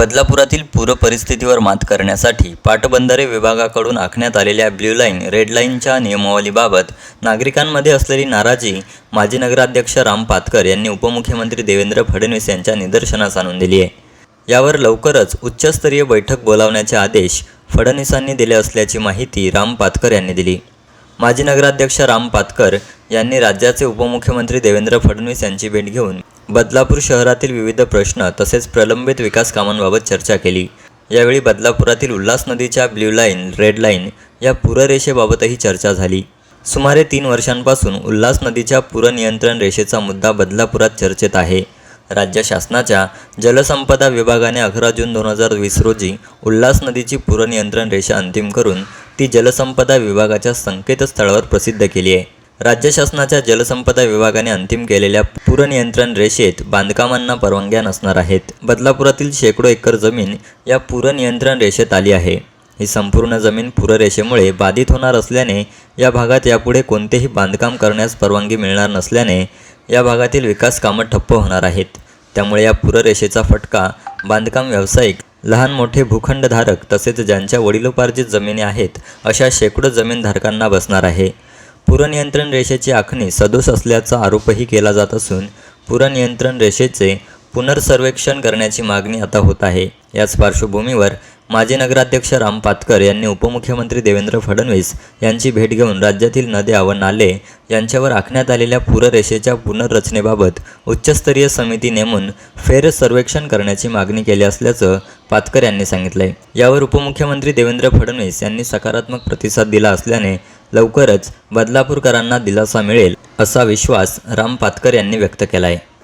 बदलापुरातील पूर परिस्थितीवर मात करण्यासाठी पाटबंधारे विभागाकडून आखण्यात आलेल्या ब्ल्यू लाईन रेड लाईनच्या नियमावलीबाबत नागरिकांमध्ये असलेली नाराजी माजी नगराध्यक्ष राम पातकर यांनी उपमुख्यमंत्री देवेंद्र फडणवीस यांच्या निदर्शनास आणून दिली आहे. यावर लवकरच उच्चस्तरीय बैठक बोलावण्याचे आदेश फडणवीसांनी दिले असल्याची माहिती राम पातकर यांनी दिली. माजी नगराध्यक्ष राम पातकर यांनी राज्याचे उपमुख्यमंत्री देवेंद्र फडणवीस यांची भेट घेऊन बदलापूर शहरातील विविध प्रश्न तसेच प्रलंबित विकास कामांबाबत चर्चा केली. यावेळी बदलापुरातील उल्हास नदीच्या ब्ल्यू लाईन रेड लाईन या पूररेषेबाबतही चर्चा झाली. सुमारे तीन वर्षांपासून उल्हास नदीच्या पूरनियंत्रण रेषेचा मुद्दा बदलापुरात चर्चेत आहे. राज्य शासनाच्या जलसंपदा विभागाने अकरा जून दोन हजार वीस रोजी उल्हास नदीची पूरनियंत्रण रेषा अंतिम करून ती जलसंपदा विभागाच्या संकेतस्थळावर प्रसिद्ध केली आहे. राज्य शासनाच्या जलसंपदा विभागाने अंतिम केलेल्या पूरनियंत्रण रेषेत बांधकामांना परवानग्या नसणार आहेत. बदलापुरातील शेकडो एकर जमीन या पूरनियंत्रण रेषेत आली आहे. ही संपूर्ण जमीन पूररेषेमुळे बाधित होणार असल्याने या भागात यापुढे कोणतेही बांधकाम करण्यास परवानगी मिळणार नसल्याने या भागातील विकास कामं ठप्प होणार आहेत. त्यामुळे या पूररेषेचा फटका बांधकाम व्यावसायिक लहान मोठे भूखंडधारक तसेच ज्यांच्या वडिलोपार्जित जमिनी आहेत अशा शेकडो जमीनधारकांना बसणार आहे. पुरनियंत्रण रेषेची आखणी सदोष असल्याचा आरोपही केला जात असून पुरनियंत्रण रेषेचे पुनर्सर्वेक्षण करण्याची मागणी आता होत आहे. याच पार्श्वभूमीवर माजी नगराध्यक्ष राम पातकर यांनी उपमुख्यमंत्री देवेंद्र फडणवीस यांची भेट घेऊन राज्यातील नद्या व नाले यांच्यावर आखण्यात आलेल्या पूररेषेच्या पुनर्रचनेबाबत उच्चस्तरीय समिती नेमून फेर सर्वेक्षण करण्याची मागणी केली असल्याचं पातकर यांनी सांगितलंय. यावर उपमुख्यमंत्री देवेंद्र फडणवीस यांनी सकारात्मक प्रतिसाद दिला असल्याने लवकरच बदलापूरकरांना दिलासा मिळेल असा विश्वास राम पातकर यांनी व्यक्त केला आहे